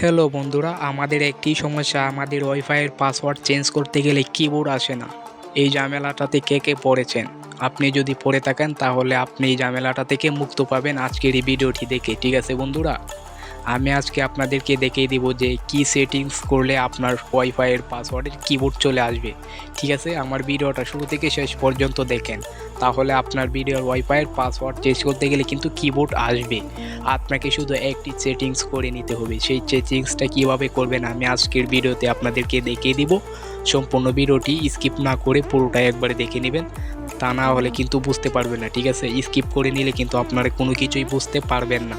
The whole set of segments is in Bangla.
হ্যালো বন্ধুরা, আমাদের একটি সমস্যা, আমাদের ওয়াইফাইয়ের পাসওয়ার্ড চেঞ্জ করতে গেলে কিবোর্ড আসে না। এই ঝামেলাটাতে কে কে পড়েছেন? আপনি যদি পড়ে থাকেন, তাহলে আপনি এই ঝামেলাটা থেকে মুক্ত পাবেন আজকের এই ভিডিওটি দেখে, ঠিক আছে বন্ধুরা? আমি আজকে আপনাদেরকে দেখিয়ে দিব যে কি সেটিংস করলে আপনার ওয়াইফাইয়ের পাসওয়ার্ডের কিবোর্ড চলে আসবে। ঠিক আছে, আমার ভিডিওটা শুরু থেকে শেষ পর্যন্ত দেখেন। তাহলে আপনার ভিডিওর ওয়াইফাইয়ের পাসওয়ার্ড চেঞ্জ করতে গেলে কিন্তু কিবোর্ড আসবে। আপনাকে শুধু একটি সেটিংস করে নিতে হবে। সেই সেটিংসটা কীভাবে করবেন আমি আজকের ভিডিওতে আপনাদেরকে দেখিয়ে দিব। সম্পূর্ণ ভিডিওটি স্কিপ না করে পুরোটাই একবারে দেখে নেবেন। তা না হলে কিন্তু বুঝতে পারবেন না, ঠিক আছে? স্কিপ করে নিলে কিন্তু আপনারা কোনো কিছুই বুঝতে পারবেন না।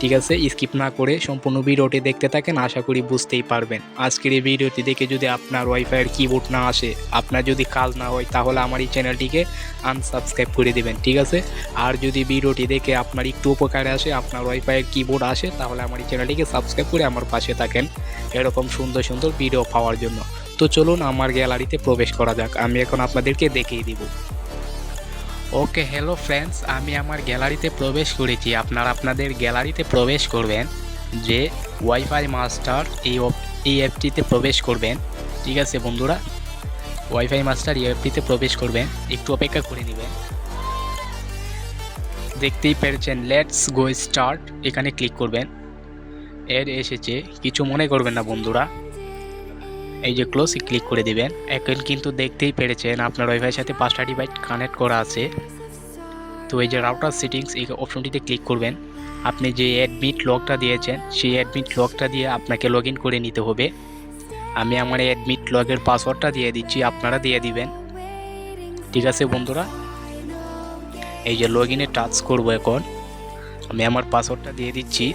ঠিক আছে? স্কিপ না করে সম্পূর্ণ ভিডিওটি দেখতে থাকেন, আশা করি বুঝতেই পারবেন। আজকের এই ভিডিওটি দেখে যদি আপনার ওয়াইফাইয়ের কিবোর্ড না আসে, আপনার যদি কাজ না হয়, তাহলে আমার এই চ্যানেলটিকে আনসাবস্ক্রাইব করে দেবেন, ঠিক আছে? আর যদি ভিডিওটি দেখে আপনার একটু উপকারে আসে, আপনার ওয়াইফাইয়ের কিবোর্ড আসে, তাহলে আমার এই চ্যানেলটিকে সাবস্ক্রাইব করে আমার পাশে থাকেন এরকম সুন্দর সুন্দর ভিডিও পাওয়ার জন্য। তো চলুন আমার গ্যালারিতে প্রবেশ করা যাক, আমি এখন আপনাদেরকে দেখিয়ে দিব। ওকে হ্যালো ফ্রেন্ডস আমি আমার গ্যালারিতে প্রবেশ করেছি। আপনারা আপনাদের গ্যালারিতে প্রবেশ করবেন, যে ওয়াইফাই মাস্টার এই এই অ্যাপটিতে প্রবেশ করবেন। ঠিক আছে বন্ধুরা? ওয়াইফাই মাস্টার এই অ্যাপটিতে প্রবেশ করবেন, একটু অপেক্ষা করে নেবেন। দেখতেই পেরেছেন লেটস গো স্টার্ট এখানে ক্লিক করবেন। এর এসেছে, কিছু মনে করবেন না বন্ধুরা। এই যে ক্লোজ ক্লিক করে দিবেন। এখন কিন্তু দেখতেই পেরেছেন আপনার ওয়াইফাইয়ের সাথে পাঁচটা ডিভাইস কানেক্ট করা আছে। তো এই যে রাউটার সেটিংস এই অপশনটিতে ক্লিক করবেন। আপনি যে অ্যাডমিট লকটা দিয়েছেন, সেই অ্যাডমিট লকটা দিয়ে আপনাকে লগ করে নিতে হবে। আমি আমার অ্যাডমিট লগের পাসওয়ার্ডটা দিয়ে দিচ্ছি, আপনারা দিয়ে দিবেন। ঠিক আছে বন্ধুরা? এই যে লগ ইনে টাচ করব এখন। আমি আমার পাসওয়ার্ডটা দিয়ে দিচ্ছি।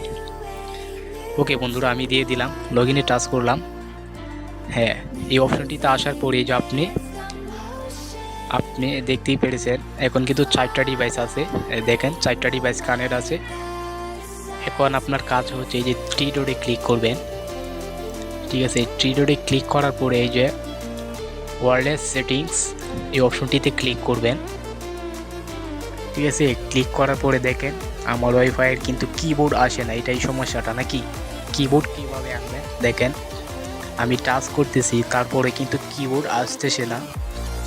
ওকে বন্ধুরা, আমি দিয়ে দিলাম। লগ ইনে টাচ করলাম। হ্যাঁ এই অপশনটিতে আসার পরে যে আপনি আপনি দেখতেই পেরেছেন। এখন কিন্তু চারটা ডিভাইস আছে। দেখেন, চারটা ডিভাইস কানেক্ট আছে। এখন আপনার কাজ হচ্ছে এই যে ট্রি ডোরে ক্লিক করবেন। ঠিক আছে ট্রি ডোরে ক্লিক করার পরে এই যে ওয়ারলেস সেটিংস এই অপশনটিতে ক্লিক করবেন। ঠিক আছে ক্লিক করার পরে দেখেন, আমার ওয়াইফাইয়ের কিন্তু কিবোর্ড আসে না, এটাই সমস্যাটা, নাকি? কিবোর্ড কীভাবে আনবেন? দেখেন। আমি টাচ করতেছি তারপরে কিন্তু কিবোর্ড আসতেছে না।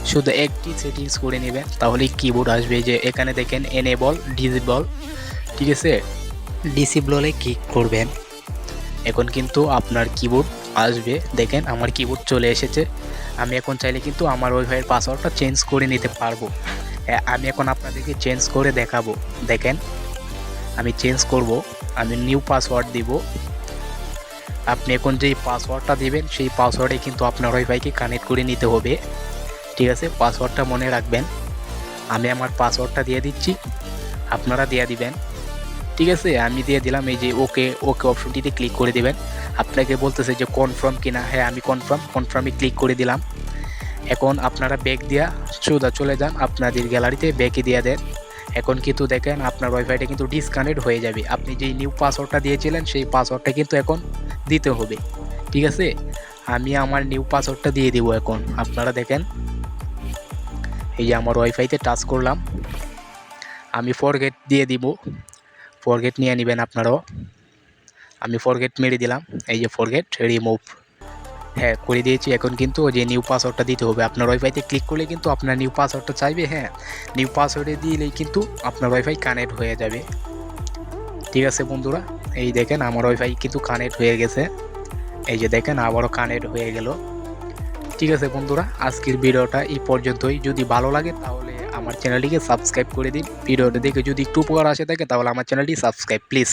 শুধু একটি সেটিংস করে নেবেন তাহলেই কিবোর্ড আসবে। যে এখানে দেখেন এনেবল ডিসেবল ঠিক আছে? ডিসেবলে ক্লিক করবেন। এখন কিন্তু আপনার কিবোর্ড আসবে। দেখেন আমার কিবোর্ড চলে এসেছে। আমি এখন চাইলে কিন্তু আমার ওয়াইফাইয়ের পাসওয়ার্ডটা চেঞ্জ করে নিতে পারব। হ্যাঁ, আমি এখন আপনাদেরকে চেঞ্জ করে দেখাবো। দেখেন আমি চেঞ্জ করব আমি নিউ পাসওয়ার্ড দিব। আপনি এখন যেই পাসওয়ার্ডটা দিবেন, সেই পাসওয়ার্ডে কিন্তু আপনার ওয়াইফাইকে কানেক্ট করে নিতে হবে। ঠিক আছে? পাসওয়ার্ডটা মনে রাখবেন। আমি আমার পাসওয়ার্ডটা দিয়ে দিচ্ছি। আপনারা দিয়ে দিবেন। ঠিক আছে? আমি দিয়ে দিলাম, এই যে ওকে ওকে অপশনটিতে ক্লিক করে দিবেন। আপনাকে বলতেছে যে কনফার্ম কিনা। হ্যাঁ আমি কনফার্ম কনফার্মে ক্লিক করে দিলাম। এখন আপনারা ব্যাক দিয়া সোজা চলে যান। আপনাদের গ্যালারিতে ব্যাকে দিয়ে দেন। এখন কিন্তু দেখেন আপনার ওয়াইফাইটা কিন্তু ডিসকানেক্ট হয়ে যাবে। আপনি যেই নিউ পাসওয়ার্ডটা দিয়েছিলেন, সেই পাসওয়ার্ডটা কিন্তু এখন দিতে হবে। ঠিক আছে? আমি আমার নিউ পাসওয়ার্ডটা দিয়ে দিব এখন। আপনারা দেখেন, এই যে আমার ওয়াইফাইতে টাচ করলাম। আমি ফরগেট দিয়ে দিব। ফরগেট নিয়ে নেবেন আপনারাও। আমি ফরগেট মেরে দিলাম। এই যে ফরগেট রিমুভ হ্যাঁ করে দিয়েছি। এখন কিন্তু যে নিউ পাসওয়ার্ডটা দিতে হবে। আপনার ওয়াইফাইতে ক্লিক করলে কিন্তু আপনার নিউ পাসওয়ার্ডটা চাইবে হ্যাঁ। নিউ পাসওয়ার্ডে দিলেই কিন্তু আপনার ওয়াইফাই কানেক্ট হয়ে যাবে। ঠিক আছে বন্ধুরা? এই দেখেন আমার ওয়াইফাই কিন্তু কানেক্ট হয়ে গেছে। এই যে দেখেন আবারও কানেক্ট হয়ে গেল। ঠিক আছে বন্ধুরা? আজকের ভিডিওটা এই পর্যন্তই। যদি ভালো লাগে তাহলে আমার চ্যানেলটিকে সাবস্ক্রাইব করে দিন। ভিডিওটা দেখে যদি একটু উপকার আসে থাকে তাহলে আমার চ্যানেলটি সাবস্ক্রাইব প্লিজ